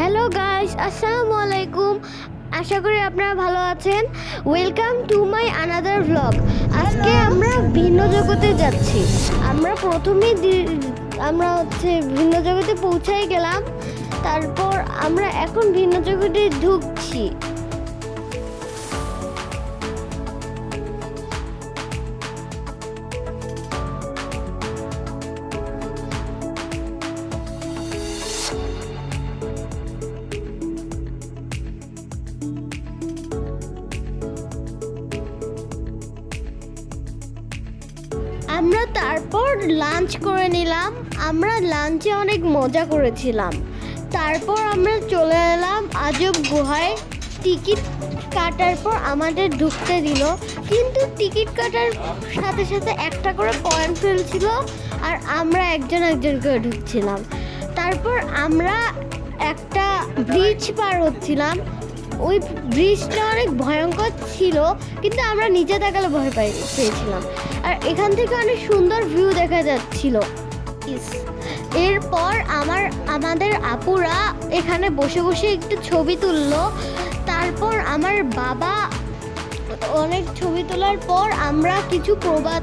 Hello guys আসসালামু আলাইকুম আশা করি আপনারা ভালো আছেন। Welcome to my another vlog আজকে আমরা ভিন্ন জগতে যাচ্ছি। আমরা প্রথমেই আমরা হচ্ছে ভিন্ন জগতে পৌঁছাই গেলাম। তারপর আমরা এখন ভিন্ন জগতে ঢুকছি। লাঞ্চ করে নিলাম। আমরা লাঞ্চে অনেক মজা করেছিলাম। তারপর আমরা চলে এলাম আজব গুহায়। টিকিট কাটার পর আমাদের ঢুকতে দিল। কিন্তু টিকিট কাটার সাথে সাথে একটা করে পয়েন্ট ফেলছিল আর আমরা একজন একজন করে ঢুকছিলাম। তারপর আমরা একটা ব্রিজ পার হচ্ছিলাম। ওই ব্রিজটা অনেক ভয়ঙ্কর ছিল, কিন্তু আমরা নিচে তাকালে ভয় পাই, পেয়েছিলাম। আর এখান থেকে অনেক সুন্দর ভিউ দেখা যাচ্ছিল। এরপর আমার, আমাদের আপুরা এখানে বসে বসে একটু ছবি তুললো। তারপর আমার বাবা অনেক ছবি তোলার পর আমরা কিছু প্রবাদ,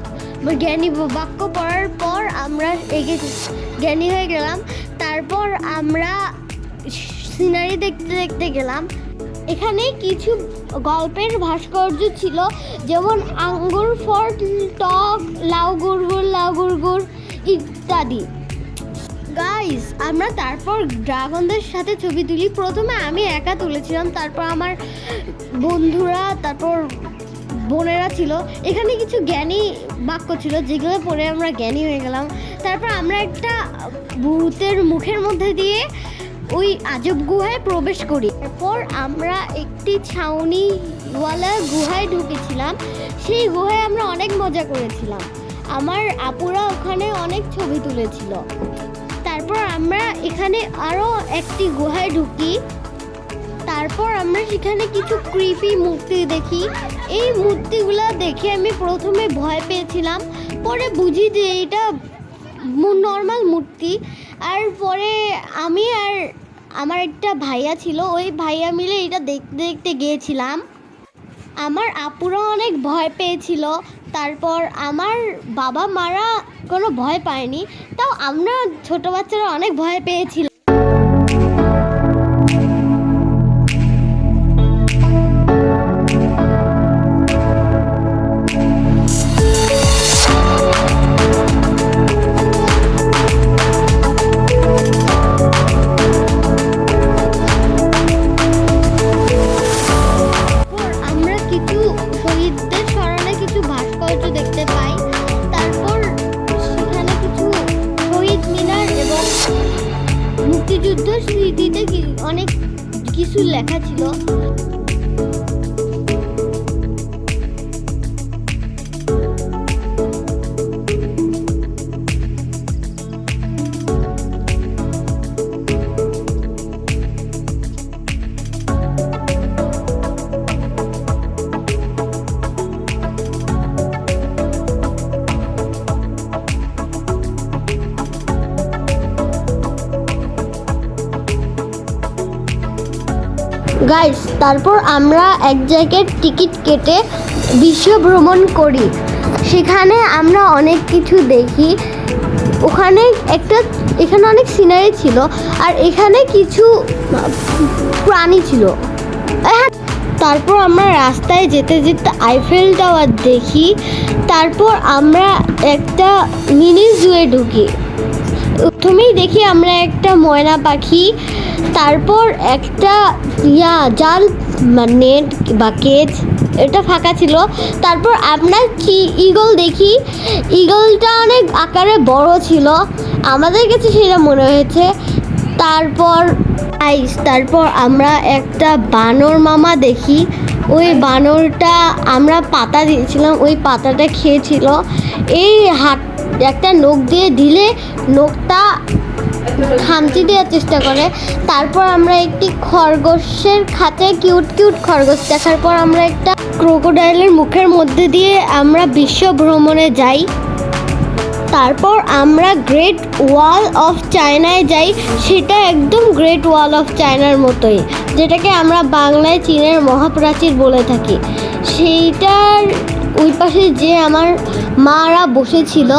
জ্ঞানী বাক্য পড়ার পর আমরা এগিয়ে জ্ঞানী হয়ে গেলাম। তারপর আমরা সিনারি দেখতে দেখতে গেলাম। এখানে কিছু গল্পের ভাস্কর্য ছিল, যেমন আঙ্গুর, ফর্ট, টক, লাউ গুড়গুড় লাউ গুড়গুড় ইত্যাদি। গাইস আমরা তারপর ড্রাগনদের সাথে ছবি তুলি। প্রথমে আমি একা তুলেছিলাম, তারপর আমার বন্ধুরা, তারপর বোনেরা ছিল। এখানে কিছু জ্ঞানী বাক্য ছিল, যেগুলো পড়ে আমরা জ্ঞানী হয়ে গেলাম। তারপর আমরা একটা ভূতের মুখের মধ্যে দিয়ে ওই আজব গুহায় প্রবেশ করি। এরপর আমরা একটি ছাউনিওয়ালা গুহায় ঢুকেছিলাম। সেই গুহায় আমরা অনেক মজা করেছিলাম। আমার আপুরা ওখানে অনেক ছবি তুলেছিল। তারপর আমরা এখানে আরও একটি গুহায় ঢুকি। তারপর আমরা সেখানে কিছু ক্রিপি মূর্তি দেখি। এই মূর্তিগুলো দেখে আমি প্রথমে ভয় পেয়েছিলাম। পরে বুঝি যে এটা নর্মাল মূর্তি। আর পরে আমি আর আমার একটা ভাইয়া ছিল, ওই ভাইয়া মিলে এটা দেখতে দেখতে গিয়েছিলাম। আমার আপুরা অনেক ভয় পেয়েছিল। তারপর আমার বাবা মারা কোনো ভয় পায়নি। তাও আমরা ছোটো বাচ্চারা অনেক ভয় পেয়েছিল অনেক কিছু লেখা ছিল? গাইস তারপর আমরা এক জায়গায় টিকিট কেটে বিশ্ব ভ্রমণ করি। সেখানে আমরা অনেক কিছু দেখি। ওখানে একটা এখানে অনেক সিনারি ছিল আর এখানে কিছু প্রাণী ছিল। হ্যাঁ, তারপর আমরা রাস্তায় যেতে যেতে আইফেল টাওয়ার দেখি। তারপর আমরা একটা মিনি জুয়ে ঢুকি। প্রথমেই দেখি আমরা একটা ময়না পাখি, তারপর একটা ইয়া, জাল নেট বা কেজ এটা ফাঁকা ছিল। তারপর আমরা কি ইগল দেখি ইগলটা অনেক আকারে বড় ছিল। আমাদের কাছে সেটা মনে হয়েছে। তারপর আইস তারপর আমরা একটা বানর মামা দেখি। ওই বানরটা আমরা পাতা দিয়েছিলাম, ওই পাতাটা খেয়েছিল। এই হাত একটা নখ দিয়ে দিলে নখটা খামচি দেওয়ার চেষ্টা করে। তারপর আমরা একটি খরগোশের খাঁচায় কিউট কিউট খরগোশ দেখার পর আমরা একটা ক্রোকোডাইলের মুখের মধ্যে দিয়ে আমরা বিশ্ব ভ্রমণে যাই। তারপর আমরা গ্রেট ওয়াল অফ চায়নায় যাই। সেটা একদম গ্রেট ওয়াল অফ চায়নার মতোই, যেটাকে আমরা বাংলায় চীনের মহাপ্রাচীর বলে থাকি। সেইটার ওই পাশে যে আমার মারা বসেছিল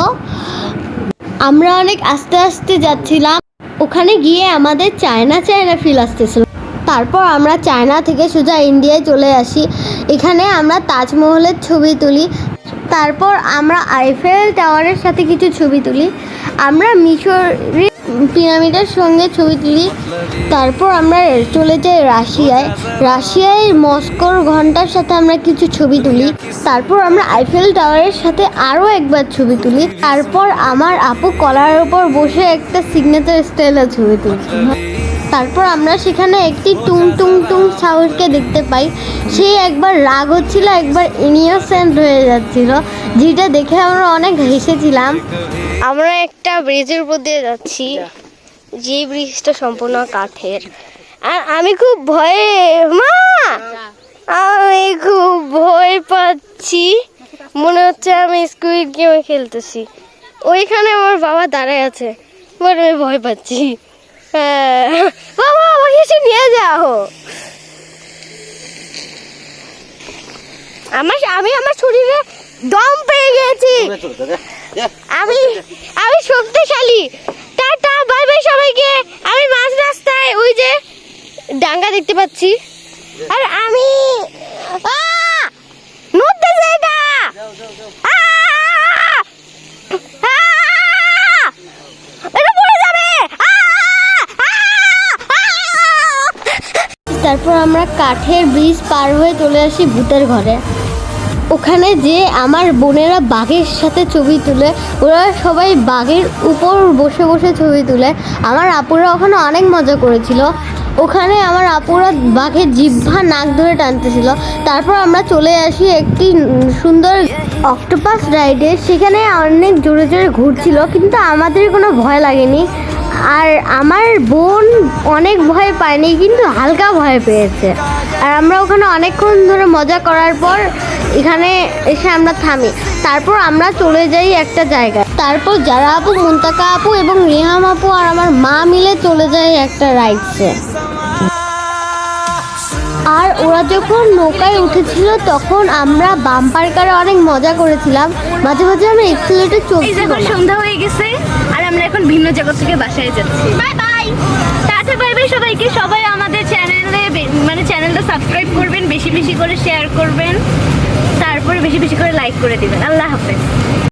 আমরা অনেক আস্তে আস্তে যাচ্ছিলাম। ওখানে গিয়ে আমাদের চায়না চায়না ফিল আসতেছিল। তারপর আমরা চায়না থেকে সোজা ইন্ডিয়ায় চলে আসি। এখানে আমরা তাজমহলের ছবি তুলি। তারপর আমরা আইফেল টাওয়ারের সাথে কিছু ছবি তুলি। আমরা মিশরি পিরামিডের সঙ্গে ছবি তুলি। তারপর আমরা চলে যাই রাশিয়ায়। রাশিয়ায় মস্কোর ঘণ্টার সাথে আমরা কিছু ছবি তুলি। তারপর আমরা আইফেল টাওয়ারের সাথে আরও একবার ছবি তুলি। তারপর আমার আপু কলার উপর বসে একটা সিগনেচার স্টাইলের ছবি তুলছি। তারপর আমরা সেখানে একটি টুং টুং টুং সাউন্ডকে দেখতে পাই। সে একবার রাগ হচ্ছিল, একবার ইনিওসেন্ট হয়ে যাচ্ছিল, যেটা দেখে আমরা অনেক হেসেছিলাম। আমরা একটা ব্রিজের উপর দিয়ে যাচ্ছি, যে ব্রিজটা সম্পূর্ণ কাঠের। আর আমি খুব ভয়ে, মা! আমি খুব ভয় পাচ্ছি। মনে হচ্ছে আমি স্কুইড গেমে খেলতেছি। ওইখানে আমার বাবা দাঁড়ায় আছে বাট আমি ভয় পাচ্ছি। বাবা আমাকে এসে নিয়ে যাও। আমার আমি আমার শরীরে দম পেয়ে গেছি। আমি আমি শক্তিশালী। টাটা বাই বাই সবাইকে। আমি মাঝ রাস্তায় ওই যে ডাঙ্গা দেখতে পাচ্ছি। আর আমি আহ! তারপর আমরা কাঠের ব্রিজ পার হয়ে চলে আসি ভূতের ঘরে। ওখানে যে আমার বোনেরা বাঘের সাথে ছবি তুলে, ওরা সবাই বাঘের উপর বসে বসে ছবি তুলে। আমার আপুরা ওখানে অনেক মজা করেছিল। ওখানে আমার আপুরা বাঘের জিহ্বা নাক ধরে টানতেছিল। তারপর আমরা চলে আসি একটি সুন্দর অক্টোপাস রাইডে সেখানে অনেক জোরে জোরে ঘুরছিল, কিন্তু আমাদের কোনো ভয় লাগেনি। আর আমার বোন অনেক ভয় পায়নি, কিন্তু হালকা ভয় পেয়েছে। আর আমরা ওখানে অনেকক্ষণ ধরে মজা করার পর এখানে এসে আমরা থামি। তারপর আমরা চলে যাই একটা জায়গায়। তারপর যারা আপু, মুন্তাকা আপু এবং রিহাম আপু আর আমার মা মিলে চলে যাই একটা রাইডসে আর ওরা যখন নৌকায় উঠেছিল তখন আমরা বাম্পার কারে অনেক মজা করেছিলাম। মাঝে মাঝে আমরা এক্সিলেটর এই চলছিল সন্ধ্যা হয়ে গেছে আর আমরা এখন ভিন্ন জগৎ থেকে বাসায় যাচ্ছি। Bye bye. Tata bye bye সবাইকে। সবাই আমাদের চ্যানেলে মানে চ্যানেলটা সাবস্ক্রাইব করবেন বেশি বেশি করে শেয়ার করবেন। তারপরে বেশি বেশি করে লাইক করে দিবেন। আল্লাহ হাফেজ।